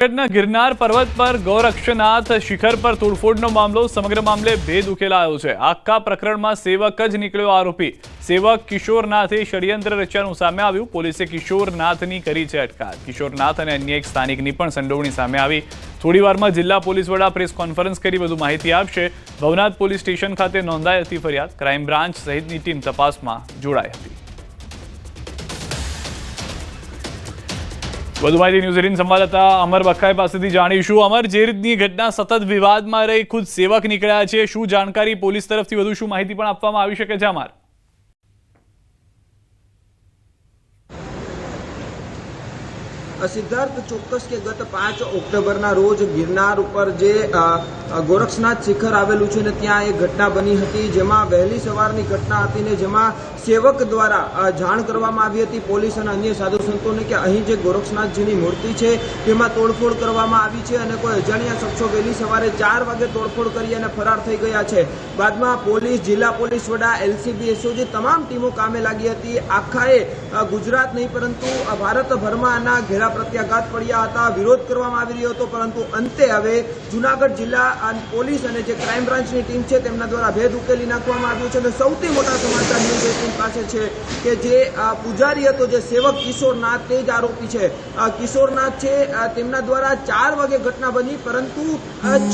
જૂનાગઢના ગિરનાર પર્વત પર ગૌરક્ષનાથ શિખર પર તોડફોડનો મામલો, સમગ્ર મામલે ભેદ ઉકેલાયો છે. આખા પ્રકરણમાં સેવક જ નીકળ્યો આરોપી. સેવક કિશોરનાથે ષડયંત્ર રચ્યાનું સામે આવ્યું. પોલીસે કિશોરનાથની કરી છે અટકાયત. કિશોરનાથ અને અન્ય એક સ્થાનિકની પણ સંડોવણી સામે આવી. થોડી વારમાં જિલ્લા પોલીસ વડા પ્રેસ કોન્ફરન્સ કરી વધુ માહિતી આપશે. ભવનાથ પોલીસ સ્ટેશન ખાતે નોંધાઈ હતી ફરિયાદ. ક્રાઇમ બ્રાન્ચ સહિતની ટીમ તપાસમાં જોડાઈ હતી. વધુ માહિતી ન્યૂઝ સંવાદદાતા અમર બખાઈ પાસેથી જાણીશું. અમર, જે રીતની ઘટના સતત વિવાદમાં રહી, ખુદ સેવક નીકળ્યા છે, શું જાણકારી પોલીસ તરફથી, વધુ શું માહિતી પણ આપવામાં આવી શકે છે, અમાર? સિદ્ધાર્થ ચોક્કસ કે ગત પાંચ ઓક્ટોબરના રોજ ગિરનાર ઉપર જે ગોરક્ષનાથ શિખર આવેલું છે ને ત્યાં એક ઘટના બની હતી, જેમાં વહેલી સવારની ઘટના હતી ને જેમાં સેવક દ્વારા જાણ કરવામાં આવી હતી પોલીસ અને અન્ય સાધુ સંતોને કે અહીં જે ગોરક્ષનાથજીની મૂર્તિ છે તેમાં તોડફોડ કરવામાં આવી છે અને કોઈ અજાણ્યા શખ્સો વહેલી સવારે ચાર વાગે તોડફોડ કરી અને ફરાર થઈ ગયા છે. બાદમાં પોલીસ, જિલ્લા પોલીસ વડા, એલસીબી, એસઓજી તમામ ટીમો કામે લાગી હતી. આખાએ ગુજરાત નહીં, પરંતુ ભારતભરમાં આના ઘેરા પ્રત્યાઘાત પડ્યા હતા, વિરોધ કરવામાં આવી રહ્યો હતો, પરંતુ અંતે હવે જુનાગઢ જિલ્લા પોલીસ અને જે ક્રાઇમ બ્રાન્ચની ટીમ છે તેમના દ્વારા ભેદ ઉકેલી નાખવામાં આવ્યો છે અને સૌથી મોટા સમાચાર ન્યૂઝ એટીન પાસે છે કે જે પૂજારી હતો, જે સેવક કિશોરનાથ, તે જ આરોપી છે. કિશોરનાથ છે તેમના દ્વારા ચાર વાગે ઘટના બની, પરંતુ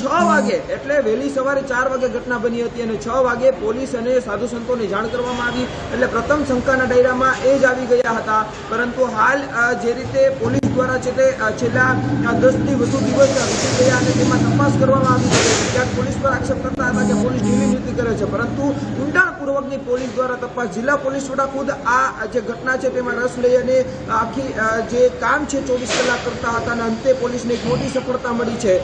છ વાગે, એટલે વહેલી સવારે ચાર વાગે ઘટના બની હતી અને છ વાગે પોલીસ અને સાધુ સંતોને જાણ કરવામાં આવી. એટલે પ્રથમ શંકાના ડાયરામાં એ જ આવી ગયા હતા. પરંતુ હાલ જે રીતે પોલીસ દ્વારા છેલ્લા દસથી વધુ દિવસ વીતી ગયા અને તેમાં તપાસ કરવામાં આવી છે. ક્યાંક પોલીસ પર આક્ષેપ કરતા હતા કે પોલીસ ઢીલી નીતિ કરે છે. પરંતુ ઊંડાણપૂર્વકની પોલીસ દ્વારા તપાસ, જિલ્લા પોલીસ વડા ખુદ આ જે ઘટના છે તેમાં રસ લઈ અને આખી જે કામ છે ચોવીસ કલાક કરતા હતા અને અંતે પોલીસને એક મોટી સફળતા મળી છે.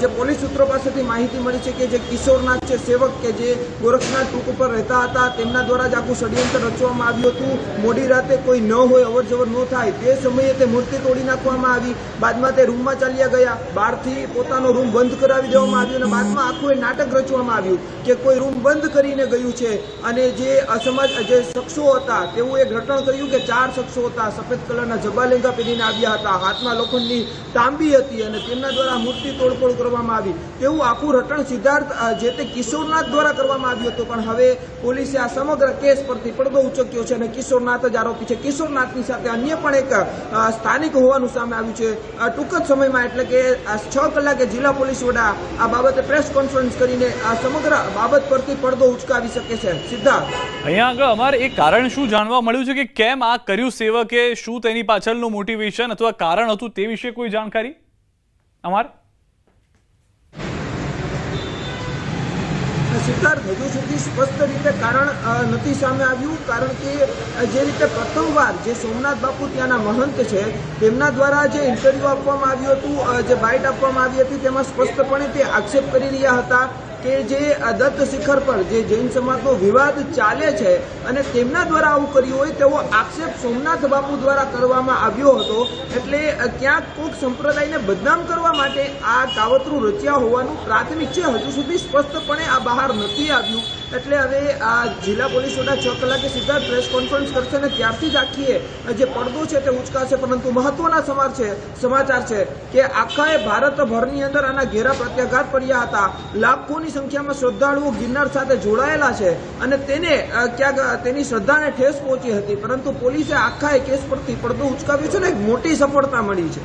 જે પોલીસ સૂત્રો પાસેથી માહિતી મળી છે કે જે કિશોરનાથ છે સેવક કે જે ગોરખનાથ ટૂંક ઉપર રહેતા હતા, તેમના દ્વારા જ આખું ષડયંત્ર રચવામાં આવ્યું હતું. મોડી રાતે કોઈ ન હોય અવર જવર ન થાય. તે સમયે તે મૂર્તિ તોડી નાખવામાં આવી. બાદમાં તે રૂમમાં ચાલ્યા ગયા. બહારથી પોતાનો રૂમ બંધ કરાવી દેવામાં આવ્યો અને બાદમાં આખું એ નાટક રચવામાં આવ્યું કે કોઈ રૂમ બંધ કરીને ગયું છે. અને જે અસમાજ, જે શખ્સો હતા તેવું એક રટણ કર્યું કે ચાર શખ્સો હતા. સફેદ કલરના જબા લેંગા પહેરીને આવ્યા હતા. હાથમાં લોખંડની તાંબી હતી અને તેમના દ્વારા મૂર્તિ તોડફોડ કરવામાં આવી. તેવું આખું રટણ સિદ્ધાર્થ જે તે કિશોરનાથ દ્વારા કરવામાં આવ્યું હતું. પણ હવે પોલીસે આ સમગ્ર કેસ પરથી પડદો ઉચક્યો છે અને કિશોરનાથ જ આરોપી છે. કિશોરનાથની સાથે અન્ય પણ એક સ્થાનિક સ્થાનિક હોવાનું સામે આવ્યું છે. ટૂંક જ સમયમાં એટલે કે છ કલાકે જિલ્લા પોલીસ વડા આ બાબતે પ્રેસ કોન્ફરન્સ કરીને આ સમગ્ર બાબત પરથી પડદો ઉચકાવી શકે છે. સિદ્ધાર્થ. અહીંયા આગળ અમારે એક કારણ શું જાણવા મળ્યું છે કે કેમ આ કર્યું સેવકે શું તેની પાછળનું મોટિવેશન અથવા કારણ હતું તે વિશે કોઈ જાણકારી? અમાર? સિદ્ધાર્થ હજુ સુધી સ્પષ્ટ રીતે કારણ નથી સામે આવ્યું, કારણ કે જે રીતે પ્રથમવાર જે સોમનાથ બાપુ ત્યાંના મહંત છે, તેમના દ્વારા જે ઇન્ટરવ્યૂ આપવામાં આવ્યું હતું જે બાઇટ આપવામાં આવી હતી, તેમાં સ્પષ્ટપણે તે આક્ષેપ કરી રહ્યા હતા. કે જે દત્ત શિખર પર જે જૈન સમાજનો વિવાદ ચાલે છે અને તેમના દ્વારા આવું કર્યું હોય તેવો આક્ષેપ સોમનાથ બાપુ દ્વારા કરવામાં આવ્યો હતો, એટલે ક્યાંક કોઈક સંપ્રદાયને બદનામ કરવા માટે આ કાવતરું રચ્યા હોવાનું પ્રાથમિક છે. હજુ સુધી સ્પષ્ટપણે આ બહાર નથી આવ્યું. એટલે હવે આ જિલ્લા પોલીસ વડા છ કલાકે સીધા પ્રેસ કોન્ફરન્સ કરશે અને ત્યારથી જ આખી જે પડદો છે તે ઉચકાશે. પરંતુ મહત્વના સમાર છે, સમાચાર છે કે આખાએ ભારતભરની અંદર આના ઘેરા પ્રત્યાઘાત પડ્યા હતા. લાખોની સંખ્યામાં શ્રદ્ધાળુઓ ગિરનાર સાથે જોડાયેલા છે અને તેને ક્યાંક તેની શ્રદ્ધાને ઠેસ પહોંચી હતી. પરંતુ પોલીસે આખા કેસ પરથી પડદો ઉચકાવ્યો છે ને એક મોટી સફળતા મળી છે.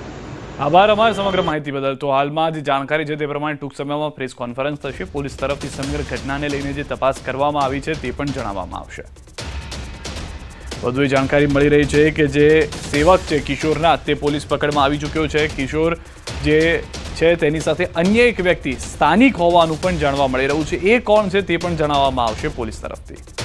આભાર અમારી સમગ્ર માહિતી બદલ. તો હાલમાં જે જાણકારી છે તે પ્રમાણે ટૂંક સમયમાં પ્રેસ કોન્ફરન્સ થશે. પોલીસ તરફથી સમગ્ર ઘટનાને લઈને જે તપાસ કરવામાં આવી છે તે પણ જણાવવામાં આવશે. વધુ જાણકારી મળી રહી છે કે જે સેવક છે કિશોરનાથ તે પોલીસ પકડમાં આવી ચૂક્યો છે. કિશોર જે છે તેની સાથે અન્ય એક વ્યક્તિ સ્થાનિક હોવાનું પણ જાણવા મળી રહ્યું છે. એ કોણ છે તે પણ જણાવવામાં આવશે પોલીસ તરફથી.